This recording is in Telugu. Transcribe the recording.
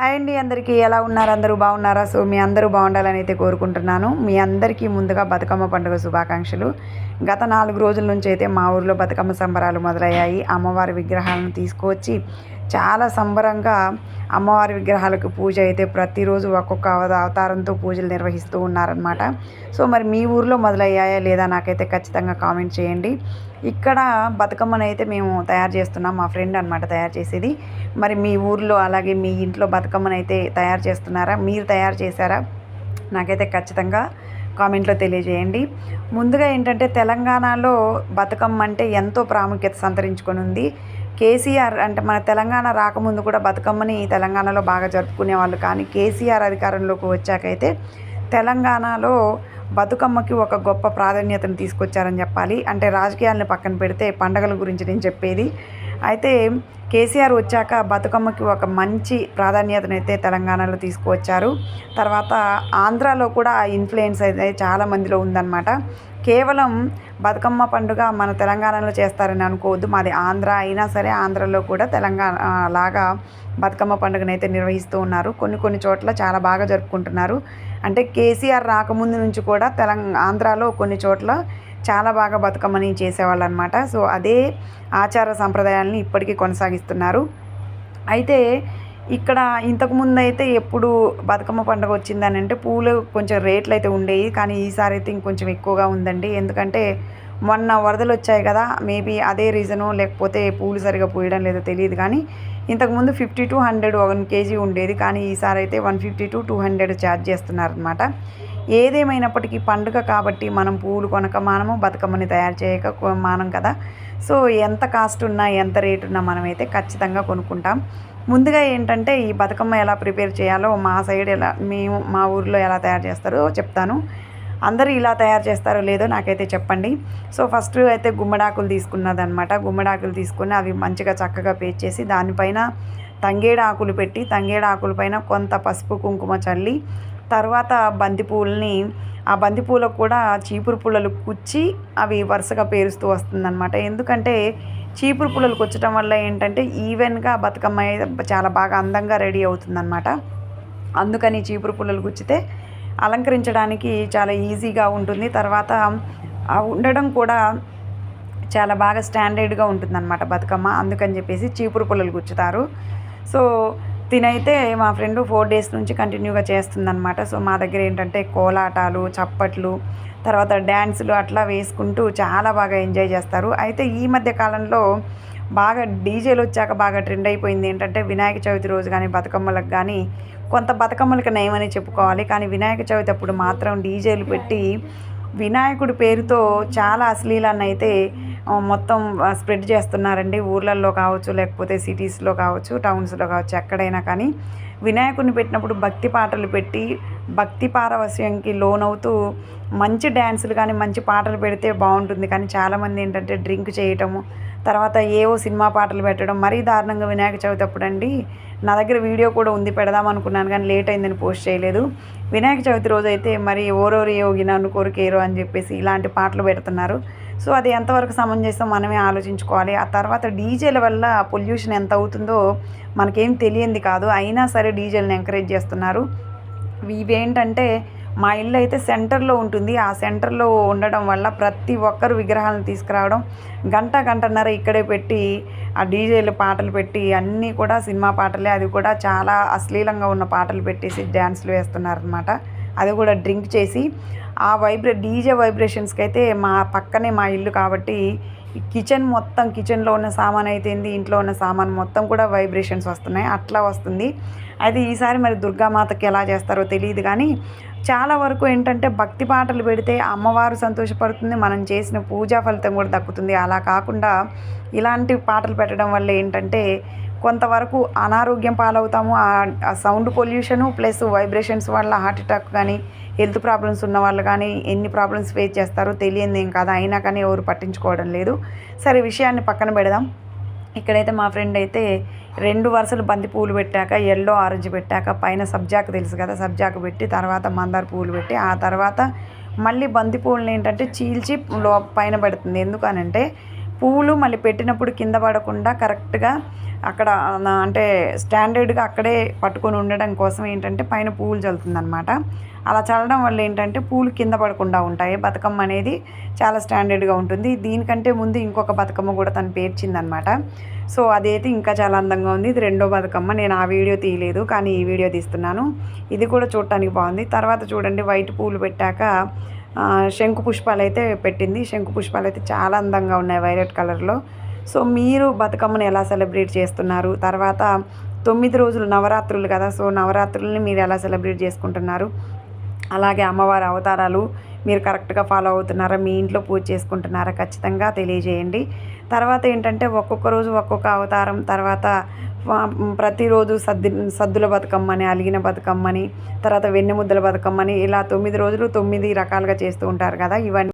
హాయ్ అండి అందరికీ ఎలా ఉన్నారు? అందరూ బాగున్నారా? సో మీ అందరూ బాగుండాలని అయితే కోరుకుంటున్నాను. మీ అందరికీ ముందుగా బతుకమ్మ పండుగ శుభాకాంక్షలు. గత నాలుగు రోజుల నుంచి అయితే మా ఊర్లో బతుకమ్మ సంబరాలు మొదలయ్యాయి. అమ్మవారి విగ్రహాలను తీసుకువచ్చి చాలా సంబరంగా అమ్మవారి విగ్రహాలకు పూజ అయితే ప్రతిరోజు ఒక్కొక్క అవతారంతో పూజలు నిర్వహిస్తూ ఉన్నారనమాట సో మరి మీ ఊర్లో మొదలయ్యాయా లేదా నాకైతే ఖచ్చితంగా కామెంట్ చేయండి. ఇక్కడ బతుకమ్మను అయితే మేము తయారు చేస్తున్నాం మా ఫ్రెండ్ అనమాట తయారు చేసేది. మరి మీ ఊర్లో అలాగే మీ ఇంట్లో బతుకమ్మను అయితే తయారు చేస్తున్నారా? మీరు తయారు చేశారా? నాకైతే ఖచ్చితంగా కామెంట్లో తెలియజేయండి. ముందుగా ఏంటంటే తెలంగాణలో బతుకమ్మ అంటే ఎంతో ప్రాముఖ్యత సంతరించుకొని ఉంది కేసీఆర్ అంటే మన తెలంగాణ రాకముందు కూడా బతుకమ్మని తెలంగాణలో బాగా జరుపుకునే వాళ్ళు. కానీ కేసీఆర్ అధికారంలోకి వచ్చాకైతే తెలంగాణలో బతుకమ్మకి ఒక గొప్ప ప్రాధాన్యతను తీసుకొచ్చారని చెప్పాలి. అంటే రాజకీయాలను పక్కన పెడితే పండగల గురించి నేను చెప్పేది. అయితే కేసీఆర్ వచ్చాక బతుకమ్మకి ఒక మంచి ప్రాధాన్యతను అయితే తెలంగాణలో తీసుకువచ్చారు. తర్వాత ఆంధ్రాలో కూడా ఇన్ఫ్లుయెన్స్ అయితే చాలా మందిలో ఉందన్నమాట. కేవలం బతుకమ్మ పండుగ మన తెలంగాణలో చేస్తారని అనుకోవద్దు. మాది ఆంధ్ర అయినా సరే ఆంధ్రలో కూడా తెలంగాణ లాగా బతుకమ్మ పండుగను అయితే నిర్వహిస్తూ ఉన్నారు. కొన్ని కొన్ని చోట్ల చాలా బాగా జరుపుకుంటున్నారు. అంటే కేసీఆర్ రాకముందు నుంచి కూడా తెలంగాణ ఆంధ్రాలో కొన్ని చోట్ల చాలా బాగా బతుకమ్మని చేసేవాళ్ళు అనమాట సో అదే ఆచార సంప్రదాయాలని ఇప్పటికీ కొనసాగిస్తున్నారు. అయితే ఇక్కడ ఇంతకుముందు అయితే ఎప్పుడు బతుకమ్మ పండుగ వచ్చిందని అంటే పూలు కొంచెం రేట్లు అయితే ఉండేవి కానీ ఈసారి అయితే ఇంకొంచెం ఎక్కువగా ఉందండి. ఎందుకంటే మొన్న వరదలు వచ్చాయి కదా మేబీ అదే రీజను లేకపోతే పూలు సరిగా పూయడం లేదో తెలియదు కానీ ఇంతకుముందు fifty to hundred one KG ఉండేది కానీ ఈసారి అయితే one fifty to two hundred charge చేస్తున్నారనమాట ఏదేమైనప్పటికీ పండుగ కాబట్టి మనం పూలు కొనక మానము బతుకమ్మని తయారు చేయక మానం కదా. సో ఎంత కాస్ట్ ఉన్నా ఎంత రేట్ ఉన్నా మనమైతే ఖచ్చితంగా కొనుక్కుంటాం. ముందుగా ఏంటంటే ఈ బతుకమ్మ ఎలా ప్రిపేర్ చేయాలో మా సైడ్ ఎలా మేము మా ఊర్లో ఎలా తయారు చేస్తారో చెప్తాను. అందరూ ఇలా తయారు చేస్తారో లేదో నాకైతే చెప్పండి. సో ఫస్ట్ అయితే గుమ్మడాకులు తీసుకున్నదనమాట గుమ్మడాకులు తీసుకుని అవి మంచిగా చక్కగా పేస్ట్ చేసి దానిపైన తంగేడాకులు పెట్టి తంగేడాకుల పైన కొంత పసుపు కుంకుమ చల్లి తర్వాత బంతిపూలని ఆ బంతిపూలకు కూడా చీపురు పుల్లలు కుచ్చి అవి వరుసగా పేరుస్తూ వస్తుందన్నమాట. ఎందుకంటే చీపురు పుల్లలు కుచ్చడం వల్ల ఏంటంటే ఈవెన్గా బతుకమ్మ చాలా బాగా అందంగా రెడీ అవుతుందన్నమాట. అందుకని చీపురు పుల్లలు గుచ్చితే అలంకరించడానికి చాలా ఈజీగా ఉంటుంది. తర్వాత ఉండడం కూడా చాలా బాగా స్టాండర్డ్గా ఉంటుందన్నమాట బతుకమ్మ. అందుకని చెప్పేసి చీపురు పుల్లలు గుచ్చుతారు. సో తినైతే మా ఫ్రెండ్ ఫోర్ డేస్ నుంచి కంటిన్యూగా చేస్తుందన్నమాట. సో మా దగ్గర ఏంటంటే కోలాటాలు చప్పట్లు తర్వాత డ్యాన్సులు అట్లా వేసుకుంటూ చాలా బాగా ఎంజాయ్ చేస్తారు. అయితే ఈ మధ్య కాలంలో బాగా డీజేలు వచ్చాక బాగా ట్రెండ్ అయిపోయింది. ఏంటంటే వినాయక చవితి రోజు కానీ బతుకమ్మలకు కానీ కొంత బతుకమ్మలకు నయమని చెప్పుకోవాలి. కానీ వినాయక చవితి అప్పుడు మాత్రం డీజేలు పెట్టి వినాయకుడి పేరుతో చాలా అశ్లీలాన్ని అయితే మొత్తం స్ప్రెడ్ చేస్తున్నారండి. ఊర్లలో కావచ్చు లేకపోతే సిటీస్లో కావచ్చు టౌన్స్లో కావచ్చు ఎక్కడైనా కానీ వినాయకుడిని పెట్టినప్పుడు భక్తి పాటలు పెట్టి భక్తి పారవస్యంకి లోనవుతూ మంచి డ్యాన్సులు కానీ మంచి పాటలు పెడితే బాగుంటుంది. కానీ చాలామంది ఏంటంటే డ్రింక్ చేయటము తర్వాత ఏవో సినిమా పాటలు పెట్టడం మరీ దారుణంగా వినాయక చవితి అప్పుడు అండి నా దగ్గర వీడియో కూడా ఉంది పెడదాం అనుకున్నాను కానీ లేట్ అయిందని పోస్ట్ చేయలేదు. వినాయక చవితి రోజు అయితే మరి ఓరోరు యోగి నన్ను కోరికేరో అని చెప్పేసి ఇలాంటి పాటలు పెడుతున్నారు. సో అది ఎంతవరకు సమంజసం మనమే ఆలోచించుకోవాలి. ఆ తర్వాత డీజేల వల్ల పొల్యూషన్ ఎంత అవుతుందో మనకేం తెలియంది కాదు. అయినా సరే డీజేలను ఎంకరేజ్ చేస్తున్నారు. ఇవేంటంటే మా ఇల్లు అయితే సెంటర్లో ఉంటుంది. ఆ సెంటర్లో ఉండడం వల్ల ప్రతి ఒక్కరు విగ్రహాలను తీసుకురావడం గంట గంటన్నర ఇక్కడే పెట్టి ఆ డీజేలు పాటలు పెట్టి అన్నీ కూడా సినిమా పాటలే. అది కూడా చాలా అశ్లీలంగా ఉన్న పాటలు పెట్టేసి డ్యాన్స్లు వేస్తున్నారనమాట అది కూడా డ్రింక్ చేసి ఆ వైబ్రే డీజే వైబ్రేషన్స్కి అయితే మా పక్కనే మా ఇల్లు కాబట్టి కిచెన్ మొత్తం కిచెన్లో ఉన్న సామాన్ అయితేంది ఇంట్లో ఉన్న సామాన్ మొత్తం కూడా వైబ్రేషన్స్ వస్తున్నాయి. అట్లా వస్తుంది. అయితే ఈసారి మరి దుర్గామాతకి ఎలా చేస్తారో తెలియదు కానీ చాలా వరకు ఏంటంటే భక్తి పాటలు పెడితే అమ్మవారు సంతోషపడుతుంది. మనం చేసిన పూజా ఫలితం కూడా దక్కుతుంది. అలా కాకుండా ఇలాంటి పాటలు పెట్టడం వల్ల ఏంటంటే కొంతవరకు అనారోగ్యం పాలవుతాము. ఆ- సౌండ్ పొల్యూషను ప్లస్ వైబ్రేషన్స్ వల్ల హార్ట్ అటాక్ కానీ హెల్త్ ప్రాబ్లమ్స్ ఉన్న వాళ్ళు కానీ ఎన్ని ప్రాబ్లమ్స్ ఫేస్ చేస్తారో తెలియదు ఏం కాదు. అయినా కానీ ఎవరు పట్టించుకోవడం లేదు. సరే విషయాన్ని పక్కన పెడదాం. ఇక్కడైతే మా ఫ్రెండ్ అయితే రెండు వరుసలు బంతి పూలు పెట్టాక ఎల్లో ఆరెంజ్ పెట్టాక పైన సబ్జాకు తెలుసు కదా సబ్జాకు పెట్టి తర్వాత మందార పూలు పెట్టి ఆ తర్వాత మళ్ళీ బంతి పువ్వులను ఏంటంటే చీల్చి లో పైన పెడుతుంది. ఎందుకనంటే పూలు మళ్ళీ పెట్టినప్పుడు కింద పడకుండా కరెక్ట్గా అక్కడ అంటే స్టాండర్డ్గా అక్కడే పట్టుకొని ఉండడం కోసం ఏంటంటే పైన పూలు చల్లుతుందనమాట అలా చల్లడం వల్ల ఏంటంటే పూలు కింద పడకుండా ఉంటాయి. బతుకమ్మ అనేది చాలా స్టాండర్డ్గా ఉంటుంది. దీనికంటే ముందు ఇంకొక బతుకమ్మ కూడా తను పేర్చిందనమాట సో అదైతే ఇంకా చాలా అందంగా ఉంది. ఇది రెండో బతుకమ్మ. నేను ఆ వీడియో తీయలేదు కానీ ఈ వీడియో తీస్తున్నాను. ఇది కూడా చూడటానికి బాగుంది. తర్వాత చూడండి వైట్ పూలు పెట్టాక శంకు పుష్పాలు అయితే పెట్టింది. శంకు పుష్పాలు అయితే చాలా అందంగా ఉన్నాయి వైలెట్ కలర్లో. సో మీరు బతుకమ్మను ఎలా సెలబ్రేట్ చేస్తున్నారు? తర్వాత తొమ్మిది రోజులు నవరాత్రులు కదా సో నవరాత్రుల్ని మీరు ఎలా సెలబ్రేట్ చేసుకుంటున్నారు? అలాగే అమ్మవారి అవతారాలు మీరు కరెక్ట్గా ఫాలో అవుతున్నారా? మీ ఇంట్లో పూజ చేసుకుంటున్నారా? ఖచ్చితంగా తెలియజేయండి. తర్వాత ఏంటంటే ఒక్కొక్క రోజు ఒక్కొక్క అవతారం తర్వాత ప్రతిరోజు సద్ది సద్దుల బతుకమ్మని అలిగిన బతుకమ్మని తర్వాత వెన్నెముద్దల బతుకమ్మని ఇలా తొమ్మిది రోజులు తొమ్మిది రకాలుగా చేస్తూ ఉంటారు కదా ఇవన్నీ